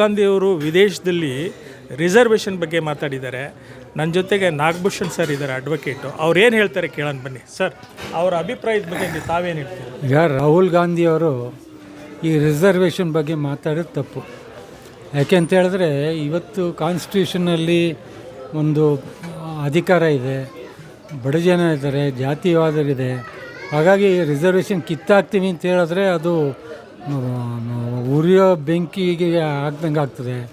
ಗಾಂಧಿಯವರು ವಿದೇಶದಲ್ಲಿ ರಿಸರ್ವೇಷನ್ ಬಗ್ಗೆ ಮಾತಾಡಿದ್ದಾರೆ. ನನ್ನ ಜೊತೆಗೆ ನಾಗಭೂಷಣ್ ಸರ್ ಇದ್ದಾರೆ ಅಡ್ವೊಕೇಟು ಅವ್ರು ಏನು ಹೇಳ್ತಾರೆ ಕೇಳೋಣ ಬನ್ನಿ. ಸರ್ ಅವರ ಅಭಿಪ್ರಾಯದ ಬಗ್ಗೆ ತಾವೇನು ಹೇಳ್ತೀರಿ? ಈಗ ರಾಹುಲ್ ಗಾಂಧಿಯವರು ಈ ರಿಸರ್ವೇಷನ್ ಬಗ್ಗೆ ಮಾತಾಡೋದು ತಪ್ಪು. ಯಾಕೆ ಅಂತ ಹೇಳಿದ್ರೆ, ಇವತ್ತು ಕಾನ್ಸ್ಟಿಟ್ಯೂಷನಲ್ಲಿ ಒಂದು ಅಧಿಕಾರ ಇದೆ, ಬಡ ಜನ ಇದ್ದಾರೆ, ಜಾತಿವಾದರಿದೆ. ಹಾಗಾಗಿ ರಿಸರ್ವೇಷನ್ ಕಿತ್ತಾಕ್ತೀವಿ ಅಂತ ಹೇಳಿದ್ರೆ ಅದು ಉರಿಯೋ ಬೆಂಕಿಗೆ ಆಗ್ದಂಗೆ ಆಗ್ತದೆ.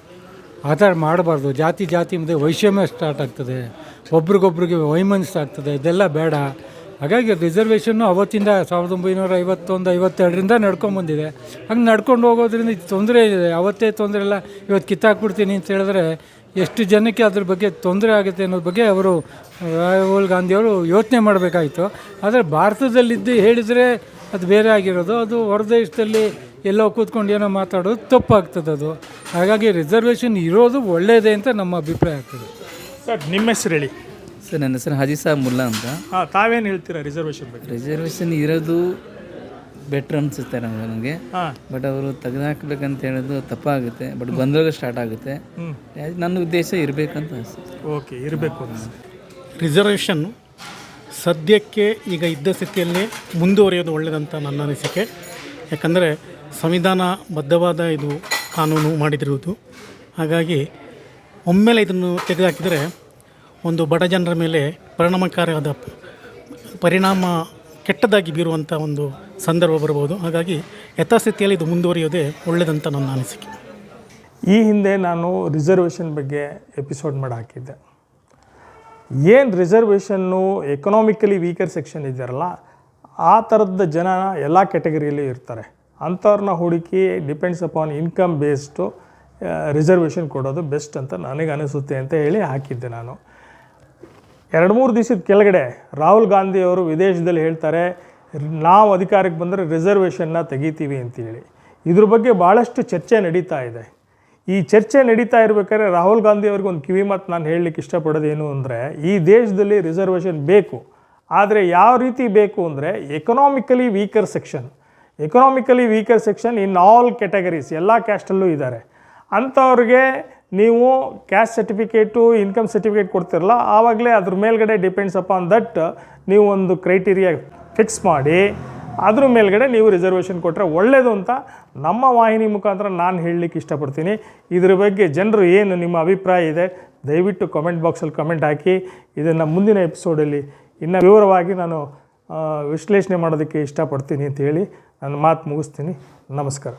ಆ ಥರ ಮಾಡಬಾರ್ದು. ಜಾತಿ ಜಾತಿ ಮುಂದೆ ವೈಷಮ್ಯ ಸ್ಟಾರ್ಟ್ ಆಗ್ತದೆ. ಒಬ್ರಿಗೊಬ್ರಿಗೆ ವೈಮನ್ಸ್ ಆಗ್ತದೆ. ಇದೆಲ್ಲ ಬೇಡ. ಹಾಗಾಗಿ ರಿಸರ್ವೇಷನ್ನು ಅವತ್ತಿಂದ ಸಾವಿರದ ಒಂಬೈನೂರ ಐವತ್ತೊಂದು, ಐವತ್ತೆರಡರಿಂದ ನಡ್ಕೊಂಬಂದಿದೆ ಹಂಗೆ ನಡ್ಕೊಂಡು ಹೋಗೋದ್ರಿಂದ ತೊಂದರೆ ಇದೆ. ಅವತ್ತೇ ತೊಂದರೆ ಇಲ್ಲ. ಇವತ್ತು ಕಿತ್ತಾಕ್ಬಿಡ್ತೀನಿ ಅಂತ ಹೇಳಿದ್ರೆ ಎಷ್ಟು ಜನಕ್ಕೆ ಅದ್ರ ಬಗ್ಗೆ ತೊಂದರೆ ಆಗುತ್ತೆ ಅನ್ನೋದ್ರ ಬಗ್ಗೆ ಅವರು, ರಾಹುಲ್ ಗಾಂಧಿಯವರು ಯೋಚನೆ ಮಾಡಬೇಕಾಯಿತು. ಆದರೆ ಭಾರತದಲ್ಲಿದ್ದು ಹೇಳಿದರೆ ಅದು ಬೇರೆ ಆಗಿರೋದು. ಅದು ಹೊರದೇಶದಲ್ಲಿ ಎಲ್ಲೋ ಕೂತ್ಕೊಂಡು ಏನೋ ಮಾತಾಡೋದು ತಪ್ಪಾಗ್ತದೆ ಅದು. ಹಾಗಾಗಿ ರಿಸರ್ವೇಷನ್ ಇರೋದು ಒಳ್ಳೆಯದೇ ಅಂತ ನಮ್ಮ ಅಭಿಪ್ರಾಯ ಆಗ್ತದೆ. ಸರ್ ನಿಮ್ಮ ಹೆಸರು ಹೇಳಿ. ಸರ್ ನನ್ನ ಹೆಸರು ಹಜಿ ಸಾಬ್ ಮುಲ್ಲಾ ಅಂತ. ಹಾಂ ತಾವೇನು ಹೇಳ್ತೀರಾ ರಿಸರ್ವೇಷನ್ ಬಗ್ಗೆ? ರಿಸರ್ವೇಷನ್ ಇರೋದು ಬೆಟ್ರ್ ಅನಿಸುತ್ತೆ ನಮಗೆ ನನಗೆ ಹಾಂ. ಬಟ್ ಅವರು ತೆಗೆದುಹಾಕ್ಬೇಕಂತ ಹೇಳೋದು ತಪ್ಪಾಗುತ್ತೆ. ಬಟ್ ಗೊಂದಲ ಸ್ಟಾರ್ಟ್ ಆಗುತ್ತೆ. ಯಾಕ್- ನನ್ನ ಉದ್ದೇಶ ಇರಬೇಕಂತ ಅನಿಸುತ್ತೆ. ಓಕೆ ಇರಬೇಕು ರಿಸರ್ವೇಷನ್ ಸದ್ಯಕ್ಕೆ ಈಗ ಇದ್ದ ಸ್ಥಿತಿಯಲ್ಲಿ ಮುಂದುವರಿಯೋದು ಒಳ್ಳೆಯದಂತ ನನ್ನ ಅನಿಸಿಕೆ. ಯಾಕಂದರೆ ಸಂವಿಧಾನಬದ್ಧವಾದ ಇದು ಕಾನೂನು ಮಾಡಿದಿರುವುದು. ಹಾಗಾಗಿ ಒಮ್ಮೆಲೆ ಇದನ್ನು ತೆಗೆದುಹಾಕಿದರೆ ಒಂದು ಬಡ ಜನರ ಮೇಲೆ ಪರಿಣಾಮಕಾರಿಯಾದ ಪರಿಣಾಮ ಕೆಟ್ಟದಾಗಿ ಬೀರುವಂಥ ಒಂದು ಸಂದರ್ಭ ಬರಬಹುದು. ಹಾಗಾಗಿ ಯಥಾಸ್ಥಿತಿಯಲ್ಲಿ ಇದು ಮುಂದುವರಿಯೋದೇ ಒಳ್ಳೆಯದಂತ ನನ್ನ ಅನಿಸಿಕೆ. ಈ ಹಿಂದೆ ನಾನು ರಿಸರ್ವೇಷನ್ ಬಗ್ಗೆ ಎಪಿಸೋಡ್ ಮಾಡಿ ಹಾಕಿದ್ದೆ. ಏನು ರಿಸರ್ವೇಷನ್ನು ಎಕನಾಮಿಕಲಿ ವೀಕರ್ ಸೆಕ್ಷನ್ ಇದೆಯಲ್ಲ, ಆ ಥರದ ಜನ ಎಲ್ಲ ಕ್ಯಾಟಗರಿಯಲ್ಲಿ ಇರ್ತಾರೆ. ಅಂಥವ್ರನ್ನ ಹುಡುಕಿ depends upon income based reservation ಕೊಡೋದು ಬೆಸ್ಟ್ ಅಂತ ನನಗೆ ಅನಿಸುತ್ತೆ ಅಂತ ಹೇಳಿ ಹಾಕಿದ್ದೆ ನಾನು. ಎರಡು ಮೂರು ದಿವಸದ ಕೆಳಗಡೆ ರಾಹುಲ್ ಗಾಂಧಿ ಅವರು ವಿದೇಶದಲ್ಲಿ ಹೇಳ್ತಾರೆ, ನಾವು ಅಧಿಕಾರಕ್ಕೆ ಬಂದರೆ ರಿಸರ್ವೇಷನ್ನ ತೆಗಿತೀವಿ ಅಂತೇಳಿ ಇದ್ರ ಬಗ್ಗೆ ಭಾಳಷ್ಟು ಚರ್ಚೆ ನಡೀತಾ ಇದೆ. ಈ ಚರ್ಚೆ ನಡೀತಾ ಇರಬೇಕಾದ್ರೆ ರಾಹುಲ್ ಗಾಂಧಿ ಅವ್ರಿಗೆ ಒಂದು ಕಿವಿ ಮಾತು ನಾನು ಹೇಳಲಿಕ್ಕೆ ಇಷ್ಟಪಡೋದೇನು ಅಂದರೆ, ಈ ದೇಶದಲ್ಲಿ ರಿಸರ್ವೇಷನ್ ಬೇಕು. ಆದರೆ ಯಾವ ರೀತಿ ಬೇಕು ಅಂದರೆ economically weaker section economically weaker section in all categories ಎಲ್ಲ ಕ್ಯಾಸ್ಟಲ್ಲೂ ಇದ್ದಾರೆ. ಅಂಥವ್ರಿಗೆ ನೀವು ಕ್ಯಾಸ್ಟ್ ಸರ್ಟಿಫಿಕೇಟು ಇನ್ಕಮ್ ಸರ್ಟಿಫಿಕೇಟ್ ಕೊಡ್ತಿರಲ್ಲ, ಆವಾಗಲೇ ಅದ್ರ ಮೇಲ್ಗಡೆ ಡಿಪೆಂಡ್ಸ್ ಅಪಾನ್ ದಟ್ ನೀವು ಒಂದು ಕ್ರೈಟೀರಿಯಾ ಫಿಕ್ಸ್ ಮಾಡಿ, ಅದ್ರ ಮೇಲ್ಗಡೆ ನೀವು ರಿಸರ್ವೇಷನ್ ಕೊಟ್ಟರೆ ಒಳ್ಳೆಯದು ಅಂತ ನಮ್ಮ ವಾಹಿನಿ ಮುಖಾಂತರ ನಾನು ಹೇಳಲಿಕ್ಕೆ ಇಷ್ಟಪಡ್ತೀನಿ. ಇದ್ರ ಬಗ್ಗೆ ಜನರು ಏನು ನಿಮ್ಮ ಅಭಿಪ್ರಾಯ ಇದೆ, ದಯವಿಟ್ಟು ಕಮೆಂಟ್ ಬಾಕ್ಸಲ್ಲಿ ಕಮೆಂಟ್ ಹಾಕಿ. ಇದನ್ನು ಮುಂದಿನ ಎಪಿಸೋಡಲ್ಲಿ ಇನ್ನು ವಿವರವಾಗಿ ನಾನು ವಿಶ್ಲೇಷಣೆ ಮಾಡೋದಕ್ಕೆ ಇಷ್ಟಪಡ್ತೀನಿ ಅಂತ ಹೇಳಿ ನನ್ನ ಮಾತು ಮುಗಿಸ್ತೀನಿ. ನಮಸ್ಕಾರ.